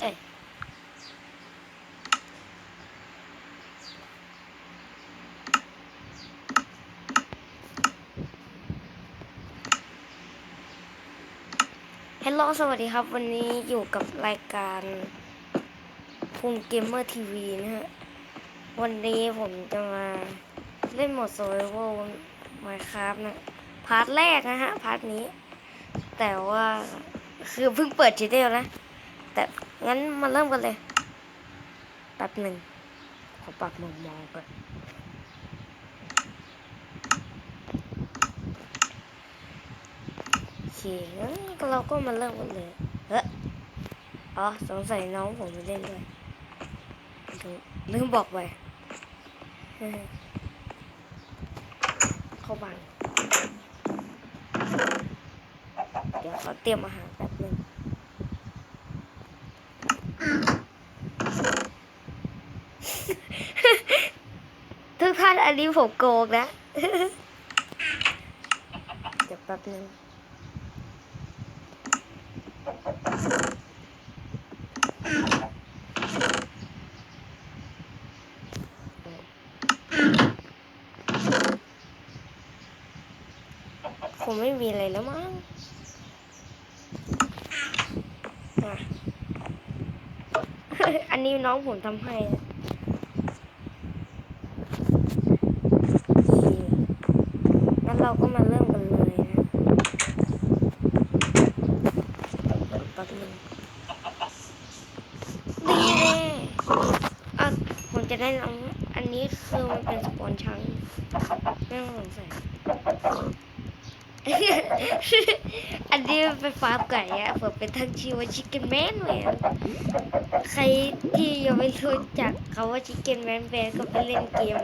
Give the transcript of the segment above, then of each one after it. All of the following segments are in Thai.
เอ้ยฮัลโหลสวัสดีครับ วันนี้อยู่กับรายการภูมิเกมเมอร์ทีวีนะฮะ วันนี้ผมจะมาเล่นโหมด Survival Minecraft นะ พาร์ทแรกนะฮะ พาร์ทนี้ แต่ว่าคือเพิ่งเปิดทีเดียวนะ แต่งั้นมาเริ่มกันเลยแป๊บหนึ่งขอปรับมุมมองก่อนโอเคงั้นเราก็มาเริ่มกันเลยเฮ้ยอ๋อสงสัยน้องผมไม่เล่นด้วยลืมบอกไปเข้าบ้านเดี๋ยวขอเตรียมอาหารแป๊บหนึง ทุกท่าน อันนี้ผมโกงนะ เดี๋ยวแป๊บหนึงคงไม่มีอะไรแล้วมั้งอะอันนี้น้องผมทำให้นะ งั้น เราก็มาเริ่มกันเลยนะแป๊บนึงดีแน่อะผมจะได้น้องอันนี้คือมันเป็นสปอนชังไม่ต้องสงสัยอันนี้เป็นฟาร์มไก่อะผมเป็นทั้งชื่อว่าชิคเก้นแมนเลยใครที่ยังไม่รู้จักเขาว่าชิคเก้นแมนแบนก็ไปเล่นเกม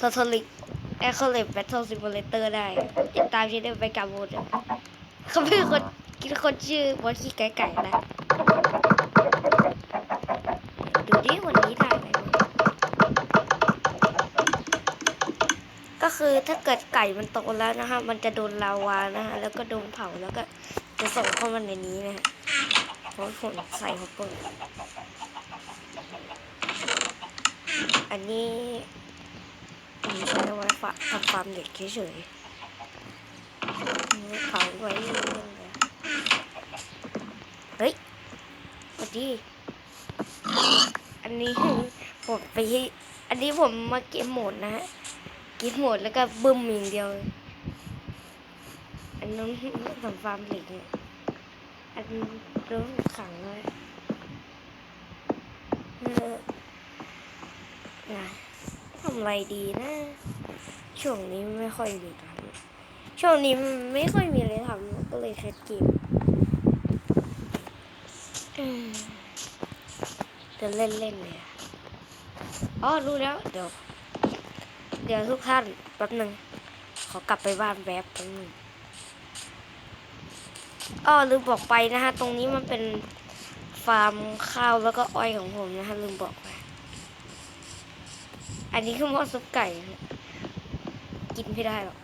ทอทอลิก แอคเคอร์เลตแบทเทิลซิมูเลเตอร์ได้ ติดตามชื่อได้ไปกับโมดเขาเป็นคนคิดคนชื่อบอสขี้ไก่ไก่นะดูดิวันนี้ได้ไหมก็คือถ้าเกิดไก่มันโตแล้วนะคะ มันจะโดนลาวานะคะแล้วก็โดนเผาแล้วก็จะส่งเข้ามาในนี้นะฮะเพราะผมใส่เข้าไปอันนี้ ผมใช้ไว้ฝาทำความเด็กเฉยๆนี่เผาไว้เรื่อยๆเลยเฮ้ยสวัสดี อันนี้ผมไป อันนี้ผมมาเกมโหมดนะฮะ เกมโหมดแล้วก็บึ้มอย่างเดียว อันนั้นทำฟาร์มเหล็กเนี่ยอันนู้นขังเลยเออนะำอะไรดีนะ ช่วงนี้ไม่ค่อยมีทำช่วงนี้ไม่ค่อยมีอะไรทำก็เลยแคสเกมจะเล่นเล่นเลยอะอ๋อรู้แล้ว เดี๋ยว เดี๋ยวทุกท่านแป๊บหนึ่งขอกลับไปบ้านแป๊บแป๊บหนึงอ๋อลืมบอกไปนะฮะ ตรงนี้มันเป็นฟาร์มข้าวแล้วก็อ้อยของผมนะฮะลืมบอกไป อันนี้คือหม้อซุปไก่ กินไม่ได้หรอก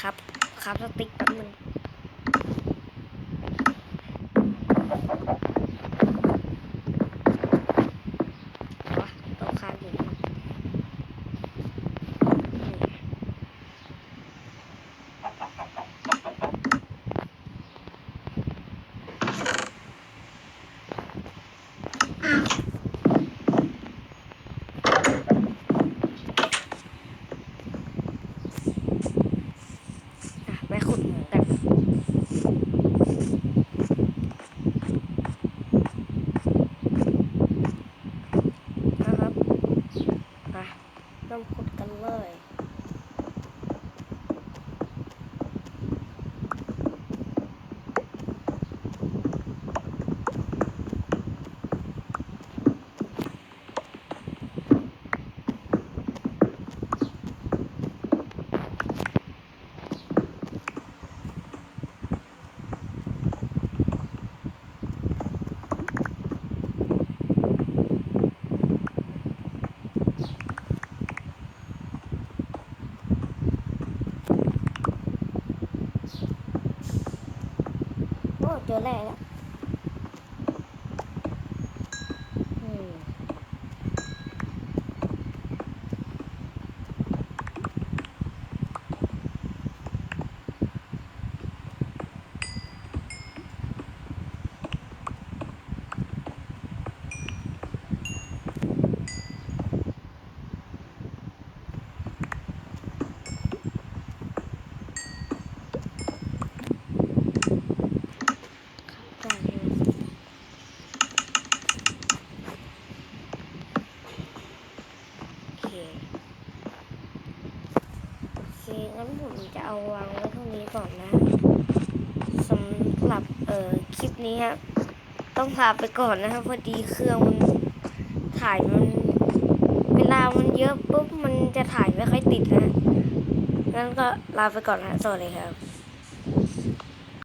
ครับ ครับสติ๊กแป๊บนึง 원래 จะเอาวางไว้เท่านี้ก่อนนะสำหรับเอ่อคลิปนี้ครับต้องลาไปก่อนนะครับพอดีเครื่องมันถ่ายมัน เวลามันเยอะปุ๊บมันจะถ่ายไม่ค่อยติดนะงั้นก็ลาไปก่อนฮะสวัสดีครับ